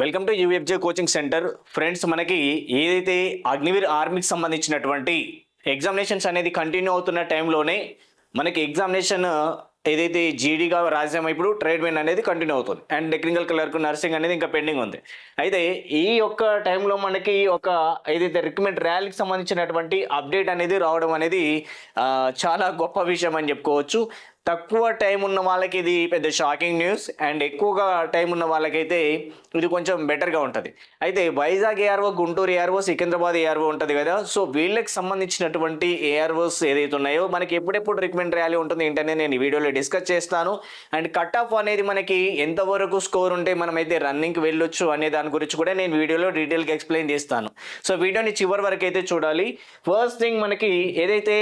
Welcome to UFJ coaching centre. Friends మనకి ఏదైతే అగ్నివీర్ ఆర్మీకి సంబంధించినటువంటి ఎగ్జామినేషన్స్ అనేది కంటిన్యూ అవుతున్న టైంలోనే మనకి ఎగ్జామినేషన్ ఏదైతే జీడీగా రాసామో ఇప్పుడు ట్రేడ్ మెన్ అనేది కంటిన్యూ అవుతుంది. అండ్ టెక్నికల్ క్లర్క్ నర్సింగ్ అనేది ఇంకా పెండింగ్ ఉంది. అయితే ఈ యొక్క టైంలో మనకి ఒక ఏదైతే రిక్రూట్మెంట్ ర్యాలీకి సంబంధించినటువంటి అప్డేట్ అనేది రావడం అనేది చాలా గొప్ప విషయం అని చెప్పుకోవచ్చు. తక్కువ టైం ఉన్న వాళ్ళకి ఇది పెద్ద షాకింగ్ న్యూస్ అండ్ ఎక్కువగా టైం ఉన్న వాళ్ళకైతే ఇది కొంచెం బెటర్గా ఉంటుంది. అయితే Vizag ARO Guntur ARO Secunderabad ARO ఉంటుంది కదా. సో వీళ్ళకి సంబంధించినటువంటి ఏఆర్ఓస్ ఏదైతే ఉన్నాయో మనకి ఎప్పుడెప్పుడు రికమెండ్ ర్యాలీ ఉంటుంది ఏంటనే నేను ఈ వీడియోలో డిస్కస్ చేస్తాను. అండ్ కట్ ఆఫ్ అనేది మనకి ఎంతవరకు స్కోర్ ఉంటే మనమైతే రన్నింగ్కి వెళ్ళొచ్చు అనే దాని గురించి కూడా నేను వీడియోలో డీటెయిల్గా ఎక్స్ప్లెయిన్ చేస్తాను. సో వీడియోని చివరి వరకు అయితే చూడాలి. ఫస్ట్ థింగ్ మనకి ఏదైతే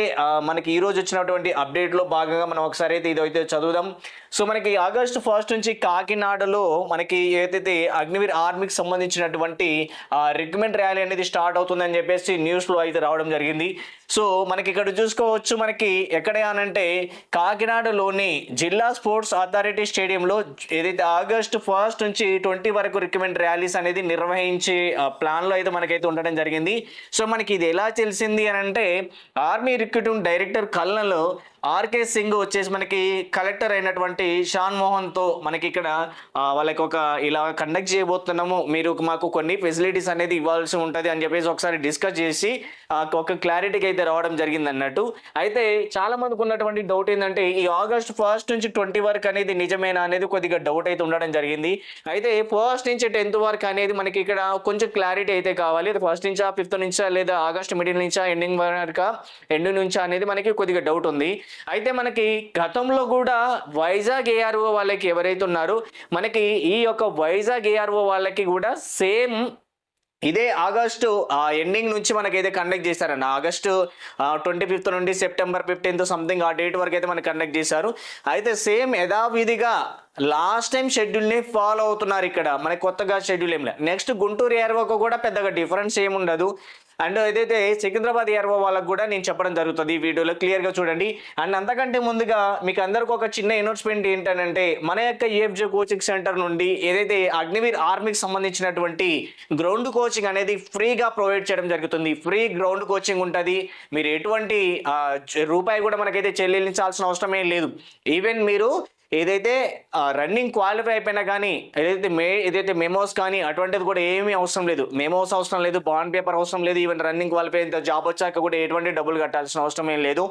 మనకి ఈ రోజు వచ్చినటువంటి అప్డేట్లో భాగంగా మనం ఒకసారి అయితే ఇదైతే చదువుదాం. సో మనకి ఆగస్ట్ ఫస్ట్ నుంచి కాకినాడలో మనకి ఏదైతే అగ్నివీర్ ఆర్మీకి సంబంధించినటువంటి రిక్రూట్మెంట్ ర్యాలీ అనేది స్టార్ట్ అవుతుందని చెప్పేసి న్యూస్లో అయితే రావడం జరిగింది. సో మనకి ఇక్కడ చూసుకోవచ్చు మనకి ఎక్కడ అనంటే కాకినాడలోని జిల్లా స్పోర్ట్స్ అథారిటీ స్టేడియంలో ఏదైతే ఆగస్ట్ ఫస్ట్ నుంచి ట్వంటీ వరకు రిక్రూట్మెంట్ ర్యాలీస్ అనేది నిర్వహించే ప్లాన్లో అయితే మనకైతే ఉండడం జరిగింది. సో మనకి ఇది ఎలా తెలిసింది అని అంటే army recruiting director colonel RK Singh వచ్చేసి మనకి కలెక్టర్ అయినటువంటి షాన్ మోహన్తో మనకి ఇక్కడ వాళ్ళకి ఒక ఇలా కండక్ట్ చేయబోతున్నాము. మీరు మాకు కొన్ని ఫెసిలిటీస్ అనేది ఇవ్వాల్సి ఉంటుంది అని చెప్పేసి ఒకసారి డిస్కస్ చేసి ఒక క్లారిటీకి అయితే రావడం జరిగింది అన్నట్టు అయితే చాలా మందికి ఉన్నటువంటి డౌట్ ఏంటంటే ఈ ఆగస్ట్ ఫస్ట్ నుంచి ట్వంటీ వరకు అనేది నిజమేనా అనేది కొద్దిగా డౌట్ అయితే ఉండడం జరిగింది. అయితే ఫస్ట్ నుంచి టెన్త్ వరకు అనేది మనకి ఇక్కడ కొంచెం క్లారిటీ అయితే కావాలి. ఫస్ట్ నుంచా ఫిఫ్త్ నుంచా లేదా ఆగస్ట్ మిడిల్ నుంచా ఎండింగ్ వరకు ఎండింగ్ నుంచా అనేది మనకి కొద్దిగా డౌట్ ఉంది. అయితే మనకి గతంలో కూడా వైజాగ్ ఏఆర్ఓ వాళ్ళకి ఎవరైతే ఉన్నారో మనకి ఈ యొక్క వైజాగ్ ఏఆర్ఓ వాళ్ళకి కూడా సేమ్ ఇదే ఆగస్టు ఎండింగ్ నుంచి మనకైతే కండక్ట్ చేశారన్న ఆగస్టు ట్వంటీ ఫిఫ్త్ నుండి సెప్టెంబర్ ఫిఫ్టీన్త్ సంథింగ్ ఆ డేట్ వరకు అయితే మనకి కండక్ట్ చేశారు. అయితే సేమ్ యథావిధిగా లాస్ట్ టైం షెడ్యూల్ని ఫాలో అవుతున్నారు ఇక్కడ. మనకి కొత్తగా షెడ్యూల్ ఏం లేదు నెక్స్ట్ గుంటూరు ఏర్వకు కూడా పెద్దగా డిఫరెన్స్ ఏమి ఉండదు. అండ్ ఏదైతే సికింద్రాబాద్ ఏర్వో వాళ్ళకు కూడా నేను చెప్పడం జరుగుతుంది ఈ వీడియోలో క్లియర్గా చూడండి. అండ్ అంతకంటే ముందుగా మీకు అందరికి ఒక చిన్న అనౌన్స్మెంట్ ఏంటంటే మన యొక్క ఏఎఫ్జే కోచింగ్ సెంటర్ నుండి ఏదైతే అగ్నివీర్ ఆర్మీకి సంబంధించినటువంటి గ్రౌండ్ కోచింగ్ అనేది ఫ్రీగా ప్రొవైడ్ చేయడం జరుగుతుంది. ఫ్రీ గ్రౌండ్ కోచింగ్ ఉంటుంది. మీరు ఎటువంటి రూపాయి కూడా మనకైతే చెల్లించాల్సిన అవసరమే లేదు. ఈవెన్ మీరు ఏదైతే రన్నింగ్ క్వాలిఫై అయిపోయినా కానీ ఏదైతే మే ఏదైతే మెమోస్ కానీ అటువంటిది కూడా ఏమీ అవసరం లేదు. మెమోస్ అవసరం లేదు బాండ్ పేపర్ అవసరం లేదు ఈవెన్ రన్నింగ్ క్వాలిఫై అయితే జాబ్ వచ్చాక కూడా ఎటువంటి డబ్బులు కట్టాల్సిన అవసరం ఏం లేదు.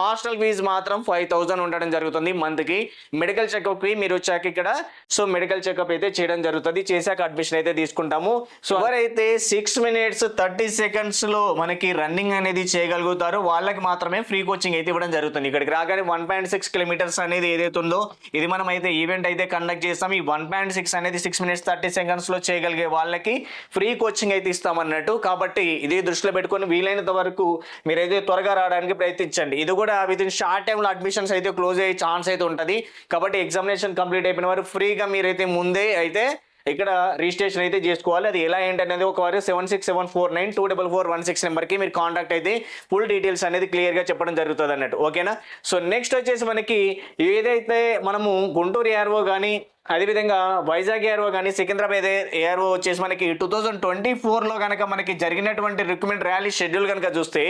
హాస్టల్ ఫీజు మాత్రం ఫైవ్ థౌసండ్ ఉండడం జరుగుతుంది మంత్కి మెడికల్ చెకప్కి మీరు వచ్చాక ఇక్కడ సో మెడికల్ చెకప్ అయితే చేయడం జరుగుతుంది. చేశాక అడ్మిషన్ అయితే తీసుకుంటాము. సో ఎవరైతే సిక్స్ మినిట్స్ థర్టీ సెకండ్స్లో మనకి రన్నింగ్ అనేది చేయగలుగుతారు వాళ్ళకి మాత్రమే ఫ్రీ కోచింగ్ అయితే ఇవ్వడం జరుగుతుంది. ఇక్కడికి రాగానే వన్ పాయింట్ సిక్స్ కిలోమీటర్స్ అనేది ఏదైతే ఉందో ఇది మనం అయితే ఈవెంట్ అయితే కండక్ట్ చేస్తాం. ఈ వన్ పాయింట్ సిక్స్ అనేది సిక్స్ మినిట్స్ థర్టీ సెకండ్స్లో చేయగలిగే వాళ్ళకి ఫ్రీ కోచింగ్ అయితే ఇస్తామన్నట్టు. కాబట్టి ఇది దృష్టిలో పెట్టుకొని వీలైనంత వరకు మీరైతే త్వరగా రావడానికి ప్రయత్నించండి. ఇది కూడా విత్ ఇన్ షార్ట్ టైంలో అడ్మిషన్స్ అయితే క్లోజ్ అయ్యే ఛాన్స్ అయితే ఉంటుంది. కాబట్టి ఎగ్జామినేషన్ కంప్లీట్ అయిపోయిన వారు ఫ్రీగా మీరైతే ముందే అయితే ఇక్కడ రిజిస్ట్రేషన్ అయితే చేసుకోవాలి. అది ఎలా ఏంటనేది ఒకవారు seven six seven four nine two double four one six నెంబర్కి మీరు కాంటాక్ట్ అయితే ఫుల్ డీటెయిల్స్ అనేది క్లియర్గా చెప్పడం జరుగుతుంది అన్నట్టు. ఓకేనా సో నెక్స్ట్ వచ్చేసి మనకి ఏదైతే మనము గుంటూరు ఏఆర్ఓ కానీ అదేవిధంగా వైజాగ్ ఏఆర్ఓ కానీ సికింద్రాబాద్ ఏఆర్ఓ వచ్చేసి మనకి టూ థౌజండ్ ట్వంటీ ఫోర్లో కనుక మనకి జరిగినటువంటి రిక్రూట్మెంట్ ర్యాలీ షెడ్యూల్ కనుక చూస్తే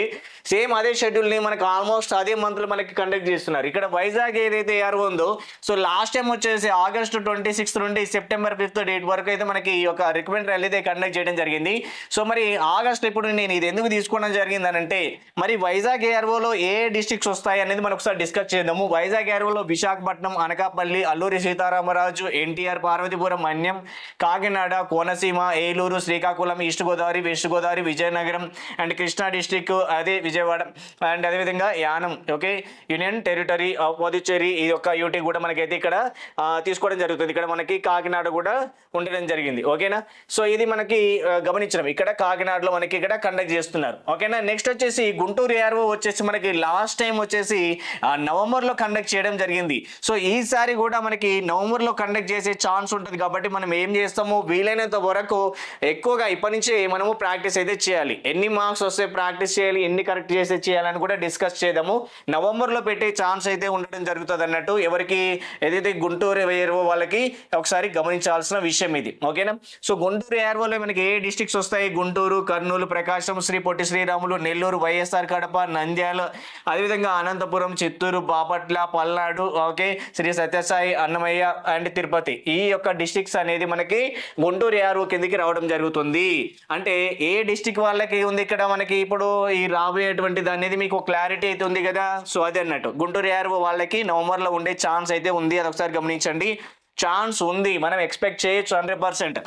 సేమ్ అదే షెడ్యూల్ని మనకి ఆల్మోస్ట్ అదే మంత్లో మనకి కండక్ట్ చేస్తున్నారు. ఇక్కడ వైజాగ్ ఏదైతే ఏఆర్ఓ ఉందో సో లాస్ట్ టైం వచ్చేసి ఆగస్ట్ ట్వంటీ సిక్స్త్ నుండి సెప్టెంబర్ ఫిఫ్త్ డేట్ వరకు అయితే మనకి ఈ యొక్క రిక్రూట్మెంట్ ర్యాలీ అయితే కండక్ట్ చేయడం జరిగింది. సో మరి ఆగస్ట్ ఇప్పుడు నేను ఇది ఎందుకు తీసుకోవడం జరిగిందనంటే మరి వైజాగ్ ఏఆర్ఓలో ఏ డిస్ట్రిక్ట్స్ వస్తాయి అనేది మనం ఒకసారి డిస్కస్ చేద్దాము. Vizag ఏఆర్ఓలో Visakhapatnam Anakapalli Alluri Sitaramaraju NTR Parvathipuram Manyam Kakinada Konaseema Eluru Srikakulam east Godavari west Godavari Vizianagaram and Krishna district అదే విజయవాడ. అండ్ అదేవిధంగా Yanam okay? Union territory of Puducherry ఈ యొక్క యూటీ కూడా మనకైతే ఇక్కడ తీసుకోవడం జరుగుతుంది. ఇక్కడ మనకి కాకినాడ కూడా ఉండడం జరిగింది. ఓకేనా? సో ఇది మనకి గమనించడం ఇక్కడ కాకినాడలో మనకి ఇక్కడ కండక్ట్ చేస్తున్నారు. ఓకేనా? నెక్స్ట్ వచ్చేసి గుంటూరు ఏఆర్ఓ వచ్చేసి మనకి లాస్ట్ టైం వచ్చేసి నవంబర్లో కండక్ట్ చేయడం జరిగింది. సో ఈసారి కూడా మనకి నవంబర్లో కండక్ట్ కండక్ట్ చేసే ఛాన్స్ ఉంటుంది కాబట్టి మనం ఏం చేస్తాము వీలైనంత వరకు ఎక్కువగా ఇప్పటి నుంచి మనము ప్రాక్టీస్ అయితే చేయాలి. ఎన్ని మార్క్స్ వస్తే ప్రాక్టీస్ చేయాలి ఎన్ని కరెక్ట్ చేసే చేయాలని కూడా డిస్కస్ చేద్దాము. నవంబర్లో పెట్టే ఛాన్స్ అయితే ఉండడం జరుగుతుంది అన్నట్టు ఎవరికి ఏదైతే గుంటూరు ఏర్వో వాళ్ళకి ఒకసారి గమనించాల్సిన విషయం ఇది. ఓకేనా? సో గుంటూరు ఏర్వోలో మనకి ఏ డిస్టిక్స్ వస్తాయి? గుంటూరు కర్నూలు ప్రకాశం శ్రీ పొట్టి శ్రీరాములు నెల్లూరు వైఎస్ఆర్ కడప నంద్యాల అదేవిధంగా అనంతపురం చిత్తూరు బాపట్ల పల్నాడు ఓకే శ్రీ సత్యసాయి అన్నమయ్య అండ్ తిరుపతి. ఈ యొక్క డిస్టిక్స్ అనేది మనకి గుంటూరు ఏఆర్ఓ కిందకి రావడం జరుగుతుంది. అంటే ఏ డిస్టిక్ వాళ్ళకి ఉంది ఇక్కడ మనకి? ఇప్పుడు ఈ రాబోయేటువంటిది అనేది మీకు క్లారిటీ అయితే ఉంది కదా? సో అదే అన్నట్టు గుంటూరు ఏఆర్ఓ వాళ్ళకి నవంబర్లో ఉండే ఛాన్స్ అయితే ఉంది. అది ఒకసారి గమనించండి. ఛాన్స్ ఉంది. మనం ఎక్స్పెక్ట్ చేయొచ్చు హండ్రెడ్ పర్సెంట్.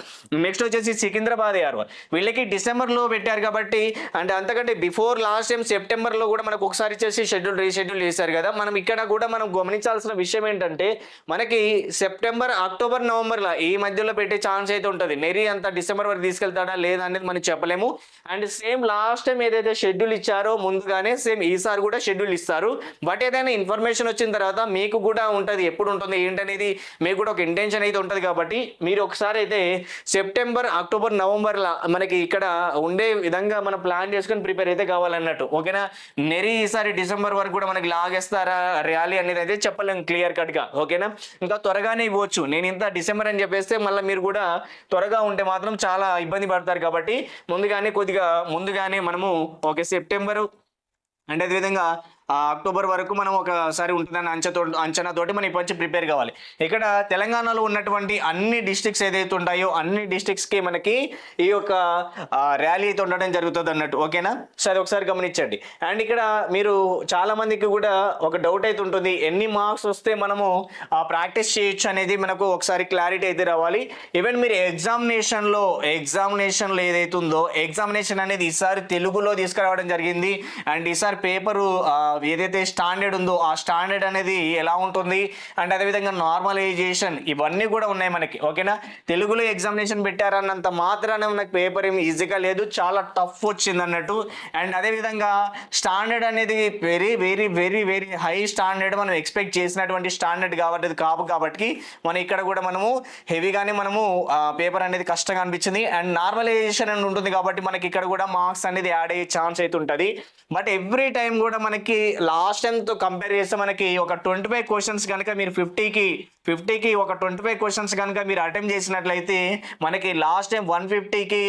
నెక్స్ట్ వచ్చేసి సికింద్రాబాద్ గారు. వీళ్ళకి డిసెంబర్లో పెట్టారు కాబట్టి అంటే అంతకంటే బిఫోర్ లాస్ట్ టైం సెప్టెంబర్లో కూడా మనకు ఒకసారి చేసి షెడ్యూల్ రీషెడ్యూల్ చేశారు కదా. మనం ఇక్కడ కూడా మనం గమనించాల్సిన విషయం ఏంటంటే మనకి సెప్టెంబర్ అక్టోబర్ నవంబర్లో ఈ మధ్యలో పెట్టే ఛాన్స్ అయితే ఉంటుంది. నెరీ అంత డిసెంబర్ వరకు తీసుకెళ్తాడా లేదా అనేది మనం చెప్పలేము. అండ్ సేమ్ లాస్ట్ టైం ఏదైతే షెడ్యూల్ ఇచ్చారో ముందుగానే సేమ్ ఈసారి కూడా షెడ్యూల్ ఇస్తారు. బట్ ఏదైనా ఇన్ఫర్మేషన్ వచ్చిన తర్వాత మీకు కూడా ఉంటుంది. ఎప్పుడు ఉంటుంది ఏంటనేది మీకు కూడా ఒక ఇంటెన్షన్ అయితే ఉంటుంది కాబట్టి మీరు ఒకసారి అయితే సెప్టెంబర్ అక్టోబర్ నవంబర్లో మనకి ఇక్కడ ఉండే విధంగా మనం ప్లాన్ చేసుకొని ప్రిపేర్ అయితే కావాలన్నట్టు. ఓకేనా? నెరి ఈసారి డిసెంబర్ వరకు కూడా మనకి లాగేస్తారా ర్యాలీ అనేది అయితే చెప్పలేము క్లియర్ కట్గా ఓకేనా? ఇంకా త్వరగానే ఇవ్వచ్చు. నేను ఇంత డిసెంబర్ అని చెప్పేస్తే మళ్ళీ మీరు కూడా త్వరగా ఉంటే మాత్రం చాలా ఇబ్బంది పడతారు కాబట్టి ముందుగానే కొద్దిగా ముందుగానే మనము ఓకే సెప్టెంబరు అంటే అదేవిధంగా అక్టోబర్ వరకు మనం ఒకసారి ఉంటుందని అంచతో అంచనాతోటి మనం ఇప్పటి నుంచి ప్రిపేర్ కావాలి. ఇక్కడ తెలంగాణలో ఉన్నటువంటి అన్ని డిస్ట్రిక్ట్స్ ఏదైతే ఉంటాయో అన్ని డిస్ట్రిక్ట్స్కి మనకి ఈ యొక్క ర్యాలీ అయితే ఉండడం జరుగుతుంది అన్నట్టు. ఓకేనా? సరే ఒకసారి గమనించండి. అండ్ ఇక్కడ మీరు చాలా మందికి కూడా ఒక డౌట్ అయితే ఉంటుంది. ఎన్ని మార్క్స్ వస్తే మనము ప్రాక్టీస్ చేయొచ్చు అనేది మనకు ఒకసారి క్లారిటీ అయితే రావాలి. ఈవెన్ మీరు ఎగ్జామినేషన్లో ఎగ్జామినేషన్లో ఏదైతే ఉందో ఎగ్జామినేషన్ అనేది ఈసారి తెలుగులో తీసుకురావడం జరిగింది. అండ్ ఈసారి పేపరు ఏదైతే స్టాండర్డ్ ఉందో ఆ స్టాండర్డ్ అనేది ఎలా ఉంటుంది? అండ్ అదేవిధంగా నార్మలైజేషన్ ఇవన్నీ కూడా ఉన్నాయి మనకి ఓకేనా? తెలుగులో ఎగ్జామినేషన్ పెట్టారన్నంత మాత్రాన మనకు పేపర్ ఏమి ఈజీగా లేదు చాలా టఫ్ వచ్చింది అన్నట్టు. అండ్ అదేవిధంగా స్టాండర్డ్ అనేది very very very very high standard మనం ఎక్స్పెక్ట్ చేసినటువంటి స్టాండర్డ్ కాబట్టి కాపు కాబట్టి మనం ఇక్కడ కూడా మనము హెవీగానే మనము పేపర్ అనేది కష్టంగా అనిపించింది. అండ్ నార్మలైజేషన్ అని ఉంటుంది కాబట్టి మనకి ఇక్కడ కూడా మార్క్స్ అనేది యాడ్ అయ్యే ఛాన్స్ అయితే ఉంటుంది. బట్ ఎవ్రీ టైం కూడా మనకి లాస్ట్ టైంతో కంపేర్ చేస్తే మనకి ఒక ట్వంటీ ఫైవ్ క్వశ్చన్స్ కనుక మీరు ఫిఫ్టీకి ఫిఫ్టీకి ఒక ట్వంటీ ఫైవ్ క్వశ్చన్స్ కనుక మీరు అటెంప్ట్ చేసినట్లయితే మనకి లాస్ట్ టైం వన్ ఫిఫ్టీకి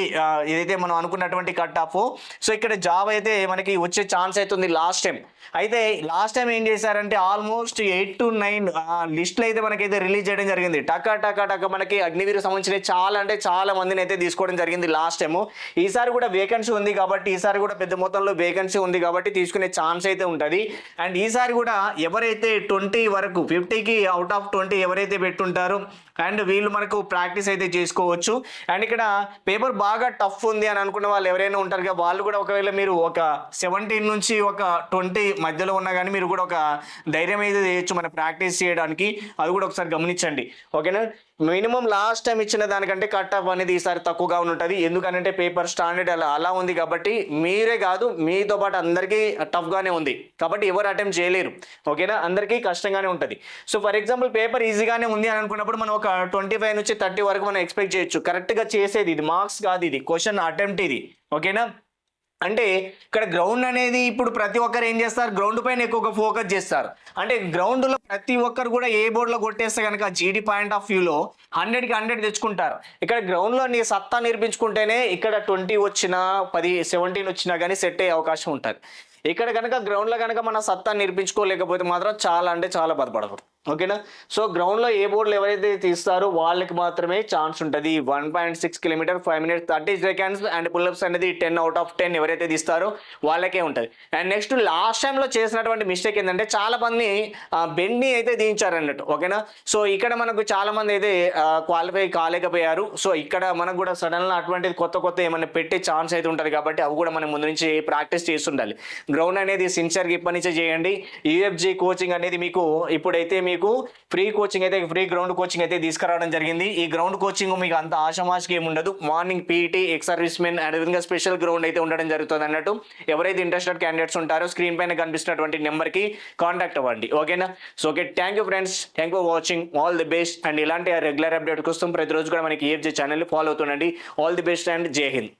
ఏదైతే మనం అనుకున్నటువంటి కట్ ఆఫ్ సో ఇక్కడ జాబ్ అయితే మనకి వచ్చే ఛాన్స్ అవుతుంది లాస్ట్ టైం అయితే లాస్ట్ టైం ఏం చేశారంటే ఆల్మోస్ట్ ఎయిట్ టు నైన్ లిస్టులు అయితే మనకైతే రిలీజ్ చేయడం జరిగింది. టకా టకా టకా మనకి అగ్నివీరు సంబంధించిన చాలా అంటే చాలా మందిని అయితే తీసుకోవడం జరిగింది లాస్ట్ టైం ఈసారి కూడా వేకెన్సీ ఉంది కాబట్టి ఈసారి కూడా పెద్ద మొత్తంలో వేకెన్సీ ఉంది కాబట్టి తీసుకునే ఛాన్స్ అయితే ఉంటుంది అండ్ ఈసారి కూడా ఎవరైతే ట్వంటీ వరకు ఫిఫ్టీకి అవుట్ ఆఫ్ ట్వంటీ ఎవరైతే పెట్టుంటారో అండ్ వీళ్ళు మనకు ప్రాక్టీస్ అయితే చేసుకోవచ్చు. అండ్ ఇక్కడ పేపర్ బాగా టఫ్ ఉంది అని అనుకున్న వాళ్ళు ఎవరైనా ఉంటారు కదా వాళ్ళు కూడా ఒకవేళ మీరు ఒక సెవెంటీన్ నుంచి ఒక ట్వంటీ మధ్యలో ఉన్నా కానీ మీరు కూడా ఒక ధైర్యం అయితే చేయొచ్చు మన ప్రాక్టీస్ చేయడానికి. అది కూడా ఒకసారి గమనించండి. ఓకేనా? మినిమం లాస్ట్ టైం ఇచ్చిన దానికంటే కట్ ఆఫ్ అనేది ఈసారి తక్కువగా ఉంటుంది ఎందుకనంటే పేపర్ స్టాండర్డ్ అలా అలా ఉంది కాబట్టి మీరే కాదు మీతో పాటు అందరికీ టఫ్గానే ఉంది. కాబట్టి ఎవరు అటెంప్ట్ చేయలేరు. ఓకేనా? అందరికీ కష్టంగానే ఉంటుంది. సో ఫర్ ఎగ్జాంపుల్ పేపర్ ఈజీగానే ఉంది అని అనుకున్నప్పుడు మనం ఒక ట్వంటీ ఫైవ్ నుంచి థర్టీ వరకు మనం ఎక్స్పెక్ట్ చేయొచ్చు. కరెక్ట్గా చేసేది ఇది మార్క్స్ కాదు ఇది క్వశ్చన్ అటెంప్ట్ ఇది. ఓకేనా? అంటే ఇక్కడ గ్రౌండ్ అనేది ఇప్పుడు ప్రతి ఒక్కరు ఏం చేస్తారు? గ్రౌండ్ పైన ఎక్కువగా ఫోకస్ చేస్తారు. అంటే గ్రౌండ్లో ప్రతి ఒక్కరు కూడా ఏ బోర్డులో కొట్టేస్తే కనుక జీడీ పాయింట్ ఆఫ్ వ్యూలో హండ్రెడ్కి హండ్రెడ్ తెచ్చుకుంటారు. ఇక్కడ గ్రౌండ్లో నీ సత్తా నేర్పించుకుంటేనే ఇక్కడ ట్వంటీ వచ్చినా పది సెవెంటీన్ వచ్చినా కానీ సెట్ అయ్యే అవకాశం ఉంటుంది. ఇక్కడ కనుక గ్రౌండ్లో కనుక మన సత్తా నేర్పించుకోలేకపోతే మాత్రం చాలా అంటే చాలా బాధపడకూడదు ఓకేనా? సో గ్రౌండ్లో ఏ బోర్డులు ఎవరైతే తీస్తారో వాళ్ళకి మాత్రమే ఛాన్స్ ఉంటుంది. One point six kilometre five minutes thirty seconds and pullups అనేది టెన్ అవుట్ ఆఫ్ టెన్ ఎవరైతే తీస్తారో వాళ్ళకే ఉంటుంది. అండ్ నెక్స్ట్ లాస్ట్ టైంలో చేసినటువంటి మిస్టేక్ ఏంటంటే చాలా మంది బెండ్ని అయితే దించారన్నట్టు ఓకేనా? సో ఇక్కడ మనకు చాలా మంది అయితే క్వాలిఫై కాలేకపోయారు. సో ఇక్కడ మనకు కూడా సడన్గా అటువంటిది కొత్త కొత్త ఏమైనా పెట్టే ఛాన్స్ అయితే ఉంటుంది కాబట్టి అవి కూడా మనం ముందు నుంచి ప్రాక్టీస్ చేస్తుండాలి. గ్రౌండ్ అనేది సిన్సియర్గా ఇప్పటి నుంచే చేయండి. యూఎఫ్జీ కోచింగ్ అనేది మీకు ఇప్పుడైతే మీకు మీకు ఫ్రీ కోచింగ్ అయితే ఫ్రీ గ్రౌండ్ కోచింగ్ అయితే తీసుకురావడం జరిగింది. ఈ గ్రౌండ్ కోచింగ్ మీకు అంత ఆషమాషకి ఏమి ఉండదు. Morning PET ex service men అదేవిధంగా స్పెషల్ గ్రౌండ్ అయితే ఉండడం జరుగుతుంది అన్నట్టు. ఎవరైతే ఇంట్రెస్టెడ్ క్యాండిడేట్స్ ఉంటారో స్క్రీన్ పైన కనిపిస్తున్నటువంటి నెంబర్కి కాంటాక్ట్ అవ్వండి. ఓకేనా so okay thank you friends thank for watching all the best and ఇలాంటి రెగ్యులర్ అప్డేట్ కోసం ప్రతిరోజు కూడా మనకి AFJ channel follow అవుతుండండి. All the best and Jai Hind